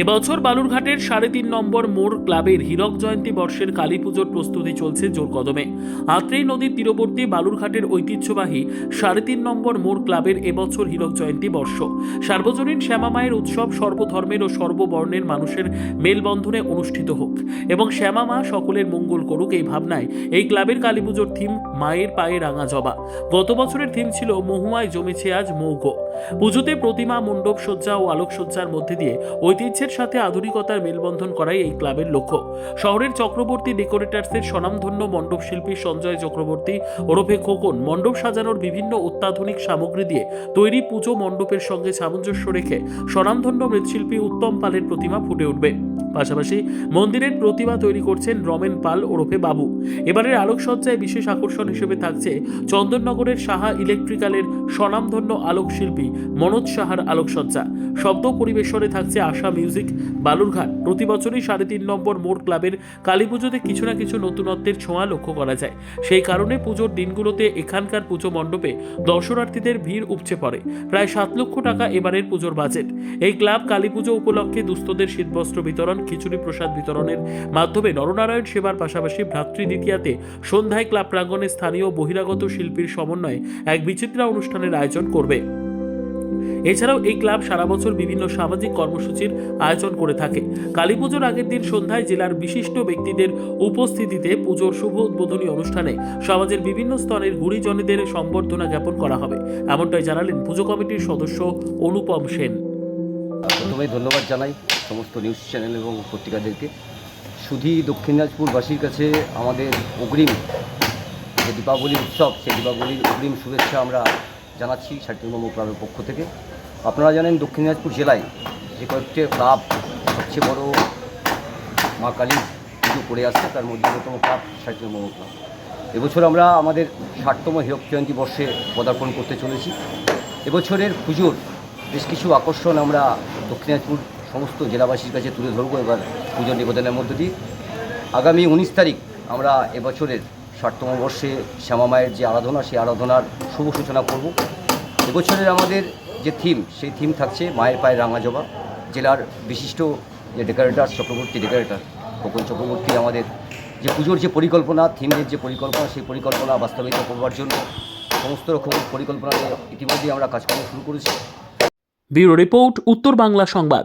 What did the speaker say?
এবছর বালুরঘাটের সাড়ে তিন নম্বর মোড় ক্লাবের হীরক জয়ন্তী বর্ষের কালী পুজোর প্রস্তুতি চলছে জোর কদমে আত্রেই নদীর তীরবর্তী বালুরঘাটের ঐতিহ্যবাহী সাড়ে তিন নম্বর মোড় ক্লাবের এবছর হীরক জয়ন্তী বর্ষ। সার্বজনীন শ্যামামায়ের উৎসব সর্বধর্মের ও সর্ববর্ণের মানুষের মেলবন্ধনে অনুষ্ঠিত হোক এবং শ্যামা মা সকলের মঙ্গল করুক এই ভাবনায় এই ক্লাবের কালী পুজোর থিম মায়ের পায়ে রাঙা জবা। গত বছরের থিম ছিল মহুয়ায় জমেছে আজ মৌগ। পুজোতে প্রতিমা, মণ্ডপ সজ্জা ও আলোকসজ্জার মধ্যে দিয়ে ঐতিহ্যের সাথে আধুনিকতার মেলবন্ধন করাই এই ক্লাবের লক্ষ্য। শহরের চক্রবর্তী ডেকোরেটার্সের স্বনামধন্য মণ্ডপ শিল্পী সঞ্জয় চক্রবর্তী, ওরফে খোকন, মণ্ডপ সাজানোর বিভিন্ন অত্যাধুনিক সামগ্রী দিয়ে তৈরি পুজো মণ্ডপের সঙ্গে সামঞ্জস্য রেখে স্বনামধন্য মৃৎশিল্পী উত্তম পালের প্রতিমা ফুটে উঠবে। পাশাপাশি মন্দিরের প্রতিমা তৈরি করছেন রমেন পাল, ওরফে বাবু। এবারের আলোকসজ্জায় বিশেষ আকর্ষণ হিসেবে থাকছে চন্দননগরের সাহা ইলেকট্রিক্যালের স্বনামধন্য আলোকশিল্পী মনোজ সাহার আলোকসজ্জা। শব্দ পরিবেশনে থাকছে আশা মিউজিক, বালুরঘাট। প্রতি বছরই সাড়ে তিন নম্বর মোড় ক্লাবের কালী পুজোতে কিছু না কিছু নতুনত্বের ছোঁয়া লক্ষ্য করা যায়। সেই কারণে পুজোর দিনগুলোতে এখানকার পুজো মণ্ডপে দর্শনার্থীদের ভিড় উপচে পড়ে। প্রায় সাত লক্ষ টাকা এবারের পুজোর বাজেট। এই ক্লাব কালী পুজো উপলক্ষে দুস্থদের শীতবস্ত্র বিতরণ, খিচুড়ি প্রসাদ বিতরণের মাধ্যমে নরনারায়ণ সেবার পাশাপাশি ভ্রাতৃ দ্বিতীয়াতে সন্ধ্যায় ক্লাব প্রাঙ্গণে স্থানীয় বহিরাগত শিল্পীর সমন্বয়ে এক বিচিত্রা অনুষ্ঠানের আয়োজন করবে। এছাড়াও এই ক্লাব সারা বছর বিভিন্ন সামাজিক কর্মসূচির আয়োজন করে থাকে। কালী পুজোর আগের দিন সন্ধ্যায় জেলার বিশিষ্ট ব্যক্তিদের উপস্থিতিতে পুজোর শুভ উদ্বোধনী অনুষ্ঠানে সমাজের বিভিন্ন স্তরের গুণীজনেদের সম্বর্ধনা জ্ঞাপন করা হবে। এমনটাই জানালেন পুজো কমিটির সদস্য অনুপম সেন। প্রথমেই ধন্যবাদ জানাই সমস্ত নিউজ চ্যানেল এবং পত্রিকাদেরকে। শুধু দক্ষিণ দিনাজপুরবাসীর কাছে আমাদের অগ্রিম যে দীপাবলি উৎসব, সেই দীপাবলির অগ্রিম শুভেচ্ছা আমরা জানাচ্ছি ষাটটিমম ক্লাবের পক্ষ থেকে। আপনারা জানেন দক্ষিণ দিনাজপুর জেলায় যে কয়েকটি ক্লাব সবচেয়ে বড় মা কালী পুজো করে আসছে, তার মধ্যে অন্যতম ক্লাব ষাটটিমম ক্লাব। এবছর আমরা আমাদের ষাটতম হীরক জয়ন্তী বর্ষে পদার্পণ করতে চলেছি। এবছরের পুজোর বেশ কিছু আকর্ষণ আমরা দক্ষিণ দিনাজপুর সমস্ত জেলাবাসীর কাছে তুলে ধরবো, এবার পুজো নিবেদনের মধ্য দিয়ে। আগামী উনিশ তারিখ আমরা এবছরের ষাটতম বর্ষে শ্যামা মায়ের যে আরাধনা, সেই আরাধনার শুভ সূচনা করব। এবছরের আমাদের যে থিম, সেই থিম থাকছে মায়ের পায়ে রাঙা জবা, জেলার বিশিষ্ট যে ডেকোরেটার চক্রবর্তী ডেকোরেটার খোকন চক্রবর্তী আমাদের। যে পুজোর যে পরিকল্পনা, থিমের যে পরিকল্পনা, সেই পরিকল্পনা বাস্তবায়িত করবার জন্য সমস্ত রকম পরিকল্পনা নিয়ে ইতিমধ্যেই আমরা কাজকর্ম শুরু করেছি। ব্যুরো রিপোর্ট, উত্তর বাংলা সংবাদ।